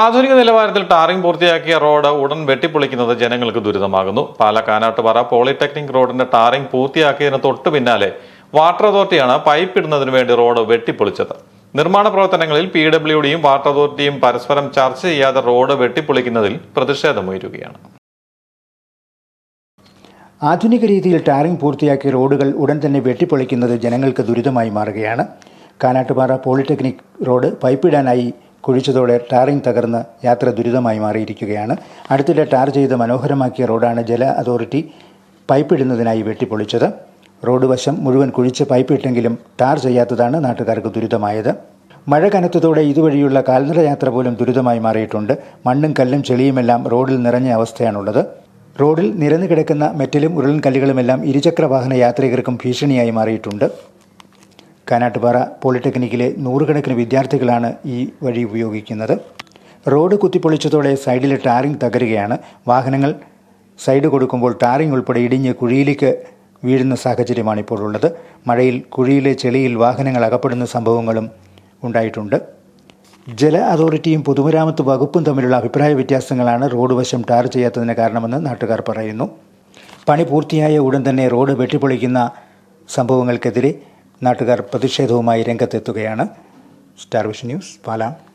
ആധുനിക നിലവാരത്തിൽ ടാറിംഗ് പൂർത്തിയാക്കിയ റോഡ് ഉടൻ വെട്ടിപ്പൊളിക്കുന്നത് ജനങ്ങൾക്ക് ദുരിതമാകുന്നു. പാല കാനാട്ടുപാറ പോളിടെക്നിക് റോഡിന്റെ ടാറിംഗ് പൂർത്തിയാക്കിയതിന് തൊട്ടു പിന്നാലെ വാട്ടർ അതോറിറ്റിയാണ് പൈപ്പ് ഇടുന്നതിന് വേണ്ടി റോഡ് വെട്ടിപ്പൊളിച്ചത്. നിർമ്മാണ പ്രവർത്തനങ്ങളിൽ പി ഡബ്ല്യു ഡിയും വാട്ടർ അതോറിറ്റിയും പരസ്പരം ചർച്ച ചെയ്യാതെ റോഡ് വെട്ടിപ്പൊളിക്കുന്നതിൽ പ്രതിഷേധമുയരുകയാണ്. ആധുനിക രീതിയിൽ ടാറിംഗ് പൂർത്തിയാക്കിയ റോഡുകൾ ഉടൻ തന്നെ വെട്ടിപ്പൊളിക്കുന്നത് ജനങ്ങൾക്ക് ദുരിതമായി മാറുകയാണ്. കാനാട്ടുപാറ പോളിടെക്നിക് റോഡ് പൈപ്പിടാനായി കുഴിച്ചതോടെ ടാറിംഗ് തകർന്ന് യാത്ര ദുരിതമായി മാറിയിരിക്കുകയാണ്. അടുത്തിടെ ടാർ ചെയ്ത് മനോഹരമാക്കിയ റോഡാണ് ജല അതോറിറ്റി പൈപ്പിടുന്നതിനായി വെട്ടിപ്പൊളിച്ചത്. റോഡ് വശം മുഴുവൻ കുഴിച്ച് പൈപ്പിട്ടെങ്കിലും ടാർ ചെയ്യാത്തതാണ് നാട്ടുകാർക്ക് ദുരിതമായത്. മഴ കനത്തതോടെ ഇതുവഴിയുള്ള കാൽനട യാത്ര പോലും ദുരിതമായി മാറിയിട്ടുണ്ട്. മണ്ണും കല്ലും ചെളിയുമെല്ലാം റോഡിൽ നിറഞ്ഞ അവസ്ഥയാണുള്ളത്. റോഡിൽ നിരന്നു കിടക്കുന്ന മെറ്റലും ഉരുളൻ കല്ലുകളുമെല്ലാം ഇരുചക്ര വാഹന യാത്രികർക്കും ഭീഷണിയായി മാറിയിട്ടുണ്ട്. കാനാട്ടുപാറ പോളിടെക്നിക്കിലെ നൂറുകണക്കിന് വിദ്യാർത്ഥികളാണ് ഈ വഴി ഉപയോഗിക്കുന്നത്. റോഡ് കുത്തിപ്പൊളിച്ചതോടെ സൈഡിലെ ടാറിംഗ് തകരുകയാണ്. വാഹനങ്ങൾ സൈഡ് കൊടുക്കുമ്പോൾ ടാറിംഗ് ഉൾപ്പെടെ ഇടിഞ്ഞ് കുഴിയിലേക്ക് വീഴുന്ന സാഹചര്യമാണ് ഇപ്പോൾ ഉള്ളത്. മഴയിൽ കുഴിയിലെ ചെളിയിൽ വാഹനങ്ങൾ അകപ്പെടുന്ന സംഭവങ്ങളും ഉണ്ടായിട്ടുണ്ട്. ജല അതോറിറ്റിയും പൊതുമരാമത്ത് വകുപ്പും തമ്മിലുള്ള അഭിപ്രായ വ്യത്യാസങ്ങളാണ് റോഡ് വശം ടാർ ചെയ്യാത്തതിന് കാരണമെന്ന് നാട്ടുകാർ പറയുന്നു. പണി പൂർത്തിയായ ഉടൻ തന്നെ റോഡ് വെട്ടിപ്പൊളിക്കുന്ന സംഭവങ്ങൾക്കെതിരെ നാട്ടുകാർ പ്രതിഷേധവുമായി രംഗത്തെത്തുകയാണ്. Star vision news പാലാം.